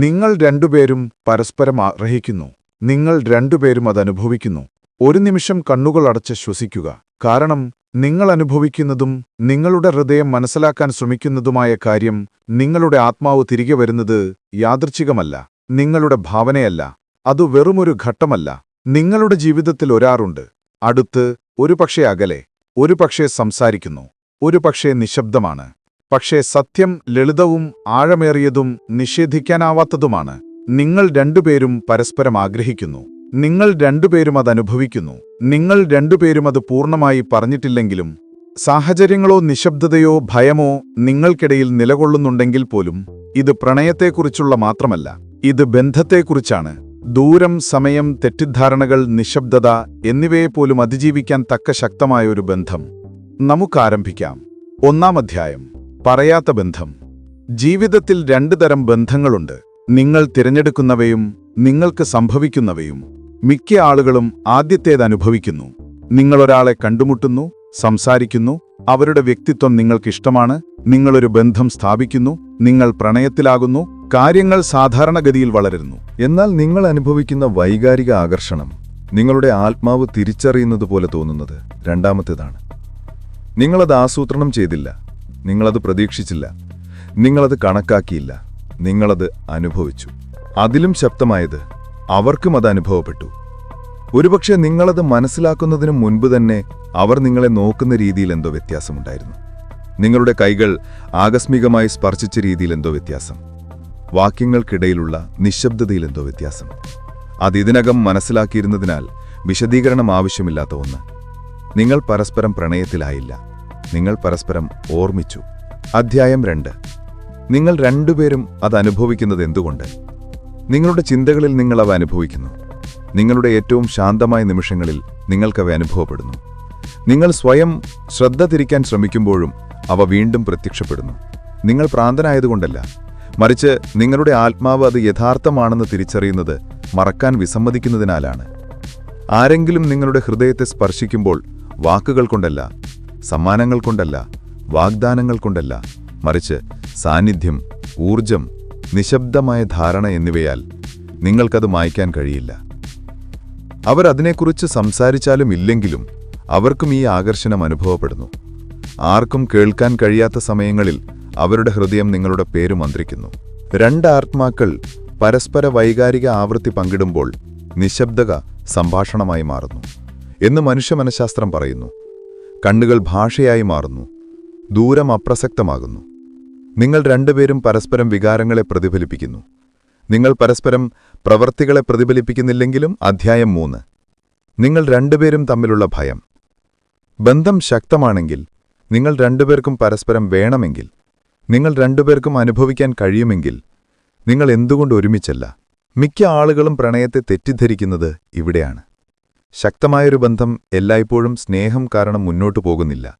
നിങ്ങൾ രണ്ടുപേരും പരസ്പരം ആഗ്രഹിക്കുന്നു നിങ്ങൾ രണ്ടുപേരും അതനുഭവിക്കുന്നു ഒരു നിമിഷം കണ്ണുകൾ അടച്ച് ശ്വസിക്കുക. കാരണം നിങ്ങൾ അനുഭവിക്കുന്നതും നിങ്ങളുടെ ഹൃദയം മനസ്സിലാക്കാൻ ശ്രമിക്കുന്നതുമായ കാര്യം നിങ്ങളുടെ ആത്മാവ് തിരികെ വരുന്നത് യാദൃച്ഛികമല്ല. നിങ്ങളുടെ ഭാവനയല്ല. അതു വെറുമൊരു ഘട്ടമല്ല. നിങ്ങളുടെ ജീവിതത്തിൽ ഒരാറുണ്ട് അടുത്ത് ഒരുപക്ഷെ അകലെ. ഒരുപക്ഷെ സംസാരിക്കുന്നു. ഒരുപക്ഷെ നിശബ്ദമാണ്. പക്ഷേ സത്യം ലളിതവും ആഴമേറിയതും നിഷേധിക്കാനാവാത്തതുമാണ്. നിങ്ങൾ രണ്ടുപേരും പരസ്പരം ആഗ്രഹിക്കുന്നു. നിങ്ങൾ രണ്ടുപേരും അതനുഭവിക്കുന്നു നിങ്ങൾ രണ്ടുപേരും അത് പൂർണമായി പറഞ്ഞിട്ടില്ലെങ്കിലും സാഹചര്യങ്ങളോ നിശബ്ദതയോ ഭയമോ നിങ്ങൾക്കിടയിൽ നിലകൊള്ളുന്നുണ്ടെങ്കിൽ പോലും ഇത് പ്രണയത്തെക്കുറിച്ചുള്ള മാത്രമല്ല ഇത് ബന്ധത്തെക്കുറിച്ചാണ്. ദൂരം സമയം തെറ്റിദ്ധാരണകൾ നിശബ്ദത എന്നിവയെപ്പോലും അതിജീവിക്കാൻ തക്ക ശക്തമായൊരു ബന്ധം. നമുക്കാരംഭിക്കാം. ഒന്നാം അധ്യായം പറയാത്ത ബന്ധം. ജീവിതത്തിൽ രണ്ടു തരം ബന്ധങ്ങളുണ്ട്. നിങ്ങൾ തിരഞ്ഞെടുക്കുന്നവയും നിങ്ങൾക്ക് സംഭവിക്കുന്നവയും. മിക്ക ആളുകളും ആദ്യത്തേത് അനുഭവിക്കുന്നു. നിങ്ങളൊരാളെ കണ്ടുമുട്ടുന്നു സംസാരിക്കുന്നു അവരുടെ വ്യക്തിത്വം നിങ്ങൾക്കിഷ്ടമാണ് നിങ്ങളൊരു ബന്ധം സ്ഥാപിക്കുന്നു നിങ്ങൾ പ്രണയത്തിലാകുന്നു കാര്യങ്ങൾ സാധാരണഗതിയിൽ വളരുന്നു. എന്നാൽ നിങ്ങൾ അനുഭവിക്കുന്ന വൈകാരിക ആകർഷണം നിങ്ങളുടെ ആത്മാവ് തിരിച്ചറിയുന്നത് പോലെ തോന്നുന്നത് രണ്ടാമത്തേതാണ്. നിങ്ങളത് ആസൂത്രണം ചെയ്തില്ല. നിങ്ങളത് പ്രതീക്ഷിച്ചില്ല. നിങ്ങളത് കണക്കാക്കിയില്ല. നിങ്ങളത് അനുഭവിച്ചു. അതിലും ശക്തമായത് അവർക്കും അത് അനുഭവപ്പെട്ടു. ഒരുപക്ഷെ നിങ്ങളത് മനസ്സിലാക്കുന്നതിനു മുൻപ് തന്നെ അവർ നിങ്ങളെ നോക്കുന്ന രീതിയിൽ എന്തോ വ്യത്യാസമുണ്ടായിരുന്നു. നിങ്ങളുടെ കൈകൾ ആകസ്മികമായി സ്പർശിച്ച രീതിയിൽ എന്തോ വ്യത്യാസം. വാക്യങ്ങൾക്കിടയിലുള്ള നിശബ്ദതയിൽ എന്തോ വ്യത്യാസം. അത് ഇതിനകം മനസ്സിലാക്കിയിരുന്നതിനാൽ വിശദീകരണം ആവശ്യമില്ലാത്ത ഒന്ന്. നിങ്ങൾ പരസ്പരം പ്രണയത്തിലായില്ല. നിങ്ങൾ പരസ്പരം ഓർമ്മിച്ചു. അധ്യായം രണ്ട്. നിങ്ങൾ രണ്ടുപേരും അത് അനുഭവിക്കുന്നത് എന്തുകൊണ്ട്? നിങ്ങളുടെ ചിന്തകളിൽ നിങ്ങൾ അവ അനുഭവിക്കുന്നു. നിങ്ങളുടെ ഏറ്റവും ശാന്തമായ നിമിഷങ്ങളിൽ നിങ്ങൾക്കവ അനുഭവപ്പെടുന്നു. നിങ്ങൾ സ്വയം ശ്രദ്ധ തിരിക്കാൻ ശ്രമിക്കുമ്പോഴും അവ വീണ്ടും പ്രത്യക്ഷപ്പെടുന്നു. നിങ്ങൾ പ്രാന്തനായതുകൊണ്ടല്ല. മറിച്ച് നിങ്ങളുടെ ആത്മാവ് അത് യഥാർത്ഥമാണെന്ന് തിരിച്ചറിയുന്നത് മറക്കാൻ വിസമ്മതിക്കുന്നതിനാലാണ്. ആരെങ്കിലും നിങ്ങളുടെ ഹൃദയത്തെ സ്പർശിക്കുമ്പോൾ വാക്കുകൾ കൊണ്ടല്ല സമ്മാനങ്ങൾ കൊണ്ടല്ല വാഗ്ദാനങ്ങൾ കൊണ്ടല്ല മറിച്ച് സാന്നിധ്യം ഊർജം നിശബ്ദമായ ധാരണ എന്നിവയാൽ നിങ്ങൾക്കത് മായ്ക്കാൻ കഴിയില്ല. അവർ അതിനെക്കുറിച്ച് സംസാരിച്ചാലും ഇല്ലെങ്കിലും അവർക്കും ഈ ആകർഷണം അനുഭവപ്പെടുന്നു. ആർക്കും കേൾക്കാൻ കഴിയാത്ത സമയങ്ങളിൽ അവരുടെ ഹൃദയം നിങ്ങളുടെ പേര് മന്ത്രിക്കുന്നു. രണ്ട് ആത്മാക്കൾ പരസ്പര വൈകാരിക ആവൃത്തി പങ്കിടുമ്പോൾ നിശബ്ദത സംഭാഷണമായി മാറുന്നു എന്ന് മനുഷ്യ മനഃശാസ്ത്രം പറയുന്നു. കണ്ണുകൾ ഭാഷയായി മാറുന്നു. ദൂരം അപ്രസക്തമാകുന്നു. നിങ്ങൾ രണ്ടുപേരും പരസ്പരം വികാരങ്ങളെ പ്രതിഫലിപ്പിക്കുന്നു. നിങ്ങൾ പരസ്പരം പ്രവൃത്തികളെ പ്രതിഫലിപ്പിക്കുന്നില്ലെങ്കിലും അധ്യായം മൂന്ന്. നിങ്ങൾ രണ്ടുപേരും തമ്മിലുള്ള ഭയം. ബന്ധം ശക്തമാണെങ്കിൽ നിങ്ങൾ രണ്ടുപേർക്കും പരസ്പരം വേണമെങ്കിൽ നിങ്ങൾ രണ്ടുപേർക്കും അനുഭവിക്കാൻ കഴിയുമെങ്കിൽ നിങ്ങൾ എന്തുകൊണ്ട് ഒരുമിച്ചല്ല? മിക്ക ആളുകളും പ്രണയത്തെ തെറ്റിദ്ധരിക്കുന്നത് ഇവിടെയാണ്. ശക്തമായൊരു ബന്ധം എല്ലായ്പ്പോഴും സ്നേഹം കാരണം മുന്നോട്ടു പോകുന്നില്ല.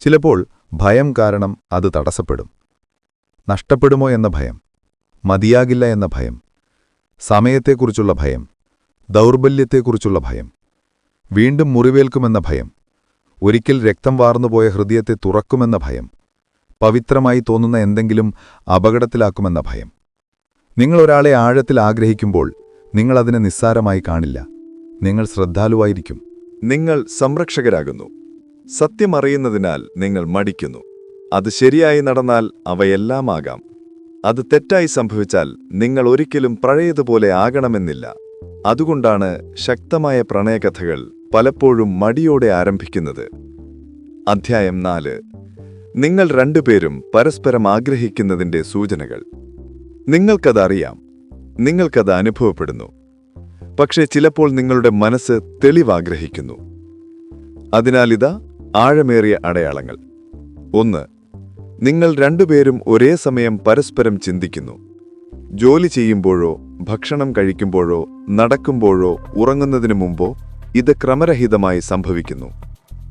ചിലപ്പോൾ ഭയം കാരണം അത് തടസ്സപ്പെടും. നഷ്ടപ്പെടുമോ എന്ന ഭയം മതിയാകില്ല എന്ന ഭയം സമയത്തെക്കുറിച്ചുള്ള ഭയം ദൗർബല്യത്തെക്കുറിച്ചുള്ള ഭയം വീണ്ടും മുറിവേൽക്കുമെന്ന ഭയം ഒരിക്കൽ രക്തം വാർന്നുപോയ ഹൃദയത്തെ തുറക്കുമെന്ന ഭയം പവിത്രമായി തോന്നുന്ന എന്തെങ്കിലും അപകടത്തിലാക്കുമെന്ന ഭയം. നിങ്ങളൊരാളെ ആഴത്തിൽ ആഗ്രഹിക്കുമ്പോൾ നിങ്ങളതിനെ നിസ്സാരമായി കാണില്ല. നിങ്ങൾ ശ്രദ്ധാലുവായിരിക്കും. നിങ്ങൾ സംരക്ഷകരാകുന്നു. സത്യമറിയുന്നതിനാൽ നിങ്ങൾ മടിക്കുന്നു. അത് ശരിയായി നടന്നാൽ അവയെല്ലാമാകാം അത് തെറ്റായി സംഭവിച്ചാൽ നിങ്ങൾ ഒരിക്കലും പഴയതുപോലെ ആകണമെന്നില്ല. അതുകൊണ്ടാണ് ശക്തമായ പ്രണയകഥകൾ പലപ്പോഴും മടിയോടെ ആരംഭിക്കുന്നത്. അധ്യായം നാല്. നിങ്ങൾ രണ്ടുപേരും പരസ്പരം ആഗ്രഹിക്കുന്നതിന്റെ സൂചനകൾ. നിങ്ങൾക്കതറിയാം. നിങ്ങൾക്കത് അനുഭവപ്പെടുന്നു. പക്ഷേ ചിലപ്പോൾ നിങ്ങളുടെ മനസ്സ് തെളിവാഗ്രഹിക്കുന്നു. അതിനാൽ അതിനാലിതാ ആഴമേറിയ അടയാളങ്ങൾ. ഒന്ന് നിങ്ങൾ രണ്ടുപേരും ഒരേ സമയം പരസ്പരം ചിന്തിക്കുന്നു. ജോലി ചെയ്യുമ്പോഴോ ഭക്ഷണം കഴിക്കുമ്പോഴോ നടക്കുമ്പോഴോ ഉറങ്ങുന്നതിനു മുമ്പോ ഇത് ക്രമരഹിതമായി സംഭവിക്കുന്നു.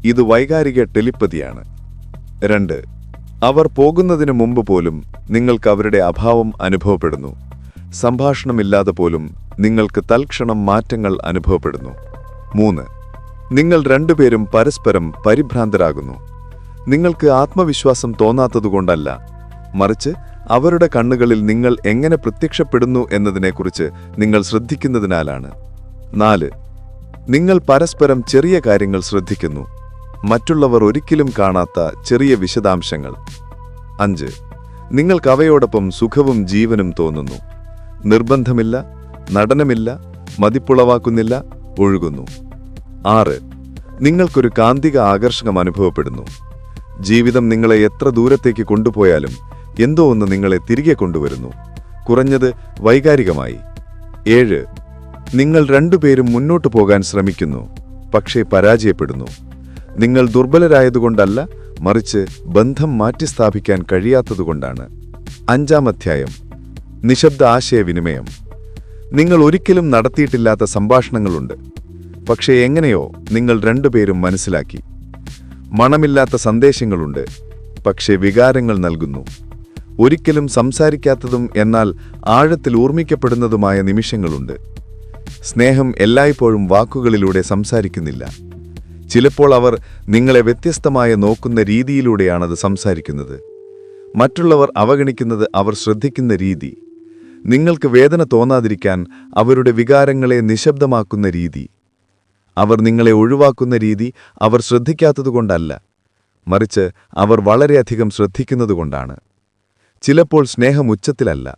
ഇത് വൈകാരിക ടെലിപ്പതിയാണ്. രണ്ട് അവർ പോകുന്നതിനു മുമ്പ് പോലും നിങ്ങൾക്ക് അവരുടെ അഭാവം അനുഭവപ്പെടുന്നു. സംഭാഷണമില്ലാതെ പോലും നിങ്ങൾക്ക് തൽക്ഷണം മാറ്റങ്ങൾ അനുഭവപ്പെടുന്നു. മൂന്ന് നിങ്ങൾ രണ്ടുപേരും പരസ്പരം പരിഭ്രാന്തരാകുന്നു. നിങ്ങൾക്ക് ആത്മവിശ്വാസം തോന്നാത്തതുകൊണ്ടല്ല. മറിച്ച് അവരുടെ കണ്ണുകളിൽ നിങ്ങൾ എങ്ങനെ പ്രത്യക്ഷപ്പെടുന്നു എന്നതിനെക്കുറിച്ച് നിങ്ങൾ ശ്രദ്ധിക്കുന്നതിനാലാണ്. നാല് നിങ്ങൾ പരസ്പരം ചെറിയ കാര്യങ്ങൾ ശ്രദ്ധിക്കുന്നു. മറ്റുള്ളവർ ഒരിക്കലും കാണാത്ത ചെറിയ വിശദാംശങ്ങൾ. അഞ്ച് നിങ്ങൾക്കവയോടൊപ്പം സുഖവും ജീവനും തോന്നുന്നു. നിർബന്ധമില്ല നടനമില്ല മതിപ്പുളവാക്കുന്നില്ല ഒഴുകുന്നു. ആറ് നിങ്ങൾക്കൊരു കാന്തിക ആകർഷണം അനുഭവപ്പെടുന്നു. ജീവിതം നിങ്ങളെ എത്ര ദൂരത്തേക്ക് കൊണ്ടുപോയാലും എന്തോ ഒന്ന് നിങ്ങളെ തിരികെ കൊണ്ടുവരുന്നു. കുറഞ്ഞത് വൈകാരികമായി. ഏഴ് നിങ്ങൾ രണ്ടുപേരും മുന്നോട്ടു പോകാൻ ശ്രമിക്കുന്നു പക്ഷേ പരാജയപ്പെടുന്നു. നിങ്ങൾ ദുർബലരായതുകൊണ്ടല്ല മറിച്ച് ബന്ധം മാറ്റിസ്ഥാപിക്കാൻ കഴിയാത്തതുകൊണ്ടാണ്. അഞ്ചാം അധ്യായം നിശബ്ദ ആശയവിനിമയം. നിങ്ങൾ ഒരിക്കലും നടത്തിയിട്ടില്ലാത്ത സംഭാഷണങ്ങളുണ്ട്. പക്ഷേ എങ്ങനെയോ നിങ്ങൾ രണ്ടുപേരും മനസ്സിലാക്കി. മണമില്ലാത്ത സന്ദേശങ്ങളുണ്ട് പക്ഷേ വികാരങ്ങൾ നൽകുന്നു. ഒരിക്കലും സംസാരിക്കാത്തതും എന്നാൽ ആഴത്തിൽ ഓർമ്മിക്കപ്പെടുന്നതുമായ നിമിഷങ്ങളുണ്ട്. സ്നേഹം എല്ലായ്പ്പോഴും വാക്കുകളിലൂടെ സംസാരിക്കുന്നില്ല. ചിലപ്പോൾ അവർ നിങ്ങളെ വ്യത്യസ്തമായ നോക്കുന്ന രീതിയിലൂടെയാണത് സംസാരിക്കുന്നത്. മറ്റുള്ളവർ അവഗണിക്കുന്നത് അവർ ശ്രദ്ധിക്കുന്ന രീതി. നിങ്ങൾക്ക് വേദന തോന്നാതിരിക്കാൻ അവരുടെ വികാരങ്ങളെ നിശബ്ദമാക്കുന്ന രീതി. അവർ നിങ്ങളെ ഒഴിവാക്കുന്ന രീതി അവർ ശ്രദ്ധിക്കാത്തതുകൊണ്ടല്ല. മറിച്ച് അവർ വളരെയധികം ശ്രദ്ധിക്കുന്നതുകൊണ്ടാണ്. ചിലപ്പോൾ സ്നേഹം ഉച്ചത്തിലല്ല.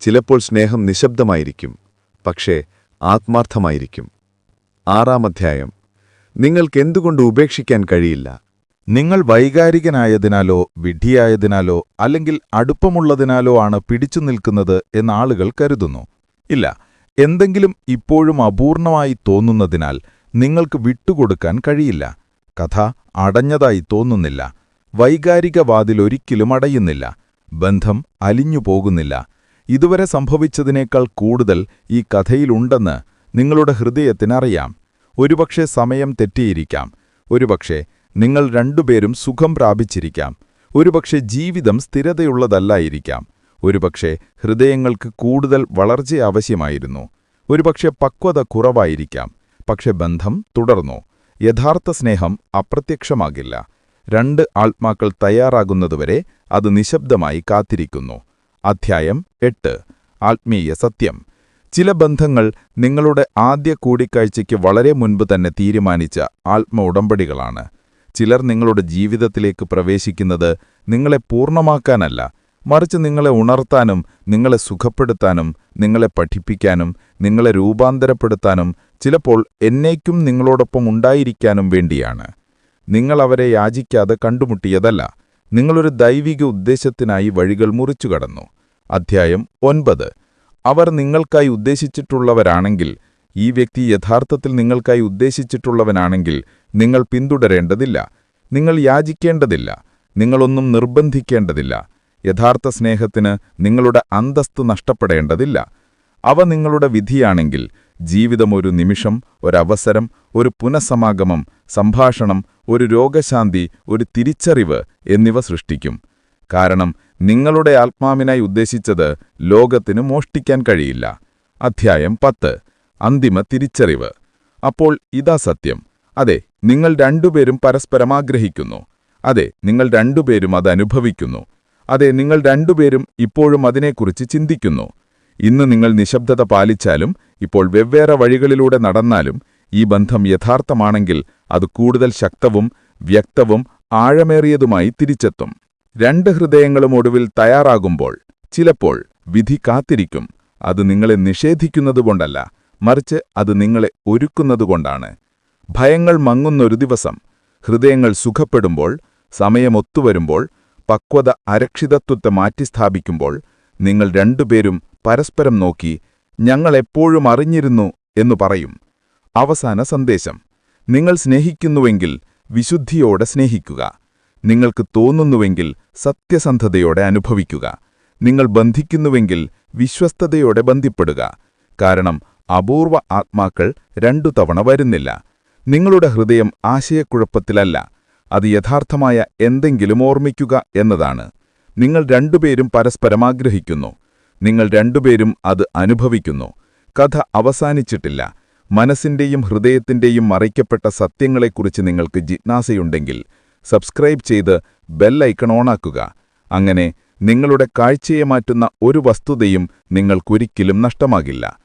ചിലപ്പോൾ സ്നേഹം നിശബ്ദമായിരിക്കും. പക്ഷേ ആത്മാർത്ഥമായിരിക്കും. ആറാം അധ്യായം. നിങ്ങൾക്കെന്തുകൊണ്ട് ഉപേക്ഷിക്കാൻ കഴിയില്ല? നിങ്ങൾ വൈകാരികനായതിനാലോ വിഡ്ഢിയായതിനാലോ അല്ലെങ്കിൽ അടുപ്പമുള്ളതിനാലോ ആണ് പിടിച്ചു നിൽക്കുന്നത് എന്ന് ആളുകൾ കരുതുന്നു. ഇല്ല എന്തെങ്കിലും ഇപ്പോഴും അപൂർണമായി തോന്നുന്നതിനാൽ നിങ്ങൾക്ക് വിട്ടുകൊടുക്കാൻ കഴിയില്ല. കഥ അടഞ്ഞതായി തോന്നുന്നില്ല. വൈകാരികവാതിലൊരിക്കലും അടയുന്നില്ല. ബന്ധം അലിഞ്ഞു പോകുന്നില്ല. ഇതുവരെ സംഭവിച്ചതിനേക്കാൾ കൂടുതൽ ഈ കഥയിലുണ്ടെന്ന് നിങ്ങളുടെ ഹൃദയത്തിനറിയാം. ഒരുപക്ഷെ സമയം തെറ്റിയിരിക്കാം. ഒരുപക്ഷെ നിങ്ങൾ രണ്ടുപേരും സുഖം പ്രാപിച്ചിരിക്കാം. ഒരുപക്ഷെ ജീവിതം സ്ഥിരതയുള്ളതല്ലായിരിക്കാം. ഒരുപക്ഷെ ഹൃദയങ്ങൾക്ക് കൂടുതൽ വളർച്ച ആവശ്യമായിരുന്നു. ഒരുപക്ഷെ പക്വത കുറവായിരിക്കാം. പക്ഷെ ബന്ധം തുടർന്നു. യഥാർത്ഥ സ്നേഹം അപ്രത്യക്ഷമാകില്ല. രണ്ട് ആത്മാക്കൾ തയ്യാറാകുന്നതുവരെ അത് നിശബ്ദമായി കാത്തിരിക്കുന്നു. അധ്യായം എട്ട്. ആത്മീയ സത്യം. ചില ബന്ധങ്ങൾ നിങ്ങളുടെ ആദ്യ കൂടിക്കാഴ്ചയ്ക്ക് വളരെ മുൻപ് തന്നെ തീരുമാനിച്ച ആത്മ ഉടമ്പടികളാണ്. ചിലർ നിങ്ങളുടെ ജീവിതത്തിലേക്ക് പ്രവേശിക്കുന്നത് നിങ്ങളെ പൂർണമാക്കാനല്ല. മറിച്ച് നിങ്ങളെ ഉണർത്താനും നിങ്ങളെ സുഖപ്പെടുത്താനും നിങ്ങളെ പഠിപ്പിക്കാനും നിങ്ങളെ രൂപാന്തരപ്പെടുത്താനും ചിലപ്പോൾ എന്നേക്കും നിങ്ങളോടൊപ്പം ഉണ്ടായിരിക്കാനും വേണ്ടിയാണ്. നിങ്ങൾ അവരെ യാചിക്കാതെ കണ്ടുമുട്ടിയതല്ല. നിങ്ങളൊരു ദൈവിക ഉദ്ദേശത്തിനായി വഴികൾ മുറിച്ചു കടന്നു അധ്യായം ഒൻപത്. അവർ നിങ്ങൾക്കായി ഉദ്ദേശിച്ചിട്ടുള്ളവരാണെങ്കിൽ ഈ വ്യക്തി യഥാർത്ഥത്തിൽ നിങ്ങൾക്കായി ഉദ്ദേശിച്ചിട്ടുള്ളവനാണെങ്കിൽ നിങ്ങൾ പിന്തുടരേണ്ടതില്ല. നിങ്ങൾ യാചിക്കേണ്ടതില്ല. നിങ്ങളൊന്നും നിർബന്ധിക്കേണ്ടതില്ല. യഥാർത്ഥ സ്നേഹത്തിന് നിങ്ങളുടെ അന്തസ്ത് നഷ്ടപ്പെടേണ്ടതില്ല. അവ നിങ്ങളുടെ വിധിയാണെങ്കിൽ ജീവിതം ഒരു നിമിഷം ഒരവസരം ഒരു പുനഃസമാഗമം സംഭാഷണം ഒരു രോഗശാന്തി ഒരു തിരിച്ചറിവ് എന്നിവ സൃഷ്ടിക്കും. കാരണം നിങ്ങളുടെ ആത്മാവിനായി ഉദ്ദേശിച്ചത് ലോകത്തിന് മോഷ്ടിക്കാൻ കഴിയില്ല. അധ്യായം പത്ത്. അന്തിമ തിരിച്ചറിവ്. അപ്പോൾ ഇതാ സത്യം. അതെ നിങ്ങൾ രണ്ടുപേരും പരസ്പരം ആഗ്രഹിക്കുന്നു. അതെ നിങ്ങൾ രണ്ടുപേരും അത് അനുഭവിക്കുന്നു. അതെ നിങ്ങൾ രണ്ടുപേരും ഇപ്പോഴും അതിനെക്കുറിച്ച് ചിന്തിക്കുന്നു. ഇന്ന് നിങ്ങൾ നിശബ്ദത പാലിച്ചാലും ഇപ്പോൾ വെവ്വേറെ വഴികളിലൂടെ നടന്നാലും ഈ ബന്ധം യഥാർത്ഥമാണെങ്കിൽ അത് കൂടുതൽ ശക്തവും വ്യക്തവും ആഴമേറിയതുമായി തിരിച്ചെത്തും. രണ്ട് ഹൃദയങ്ങളും ഒടുവിൽ തയ്യാറാകുമ്പോൾ ചിലപ്പോൾ വിധി കാത്തിരിക്കും. അത് നിങ്ങളെ നിഷേധിക്കുന്നതുകൊണ്ടല്ല മറിച്ച് അത് നിങ്ങളെ ഒരുക്കുന്നതുകൊണ്ടാണ്. ഭയങ്ങൾ മങ്ങുന്നൊരു ദിവസം ഹൃദയങ്ങൾ സുഖപ്പെടുമ്പോൾ സമയമൊത്തുവരുമ്പോൾ പക്വത അരക്ഷിതത്വത്തെ മാറ്റിസ്ഥാപിക്കുമ്പോൾ നിങ്ങൾ രണ്ടുപേരും പരസ്പരം നോക്കി ഞങ്ങൾ എപ്പോഴും അറിഞ്ഞിരുന്നു എന്നു പറയും. അവസാന സന്ദേശം നിങ്ങൾ സ്നേഹിക്കുന്നുവെങ്കിൽ വിശുദ്ധിയോടെ സ്നേഹിക്കുക. നിങ്ങൾക്ക് തോന്നുന്നുവെങ്കിൽ സത്യസന്ധതയോടെ അനുഭവിക്കുക. നിങ്ങൾ ബന്ധിക്കുന്നുവെങ്കിൽ വിശ്വസ്തതയോടെ ബന്ധിപ്പെടുക. കാരണം അപൂർവ ആത്മാക്കൾ രണ്ടു തവണ വരുന്നില്ല. നിങ്ങളുടെ ഹൃദയം ആശയക്കുഴപ്പത്തിലല്ല. അത് യഥാർത്ഥമായ എന്തെങ്കിലും ഓർമ്മിക്കുക എന്നതാണ്. നിങ്ങൾ രണ്ടുപേരും പരസ്പരം ആഗ്രഹിക്കുന്നു. നിങ്ങൾ രണ്ടുപേരും അത് അനുഭവിക്കുന്നു. കഥ അവസാനിച്ചിട്ടില്ല. മനസ്സിന്റെയും ഹൃദയത്തിന്റെയും മറയ്ക്കപ്പെട്ട സത്യങ്ങളെക്കുറിച്ച് നിങ്ങൾക്ക് ജിജ്ഞാസയുണ്ടെങ്കിൽ സബ്സ്ക്രൈബ് ചെയ്ത് ബെൽ ഐക്കൺ ഓണാക്കുക. അങ്ങനെ നിങ്ങളുടെ കാഴ്ചയെ മാറ്റുന്ന ഒരു വസ്തുതയും നിങ്ങൾക്കൊരിക്കലും നഷ്ടമാകില്ല.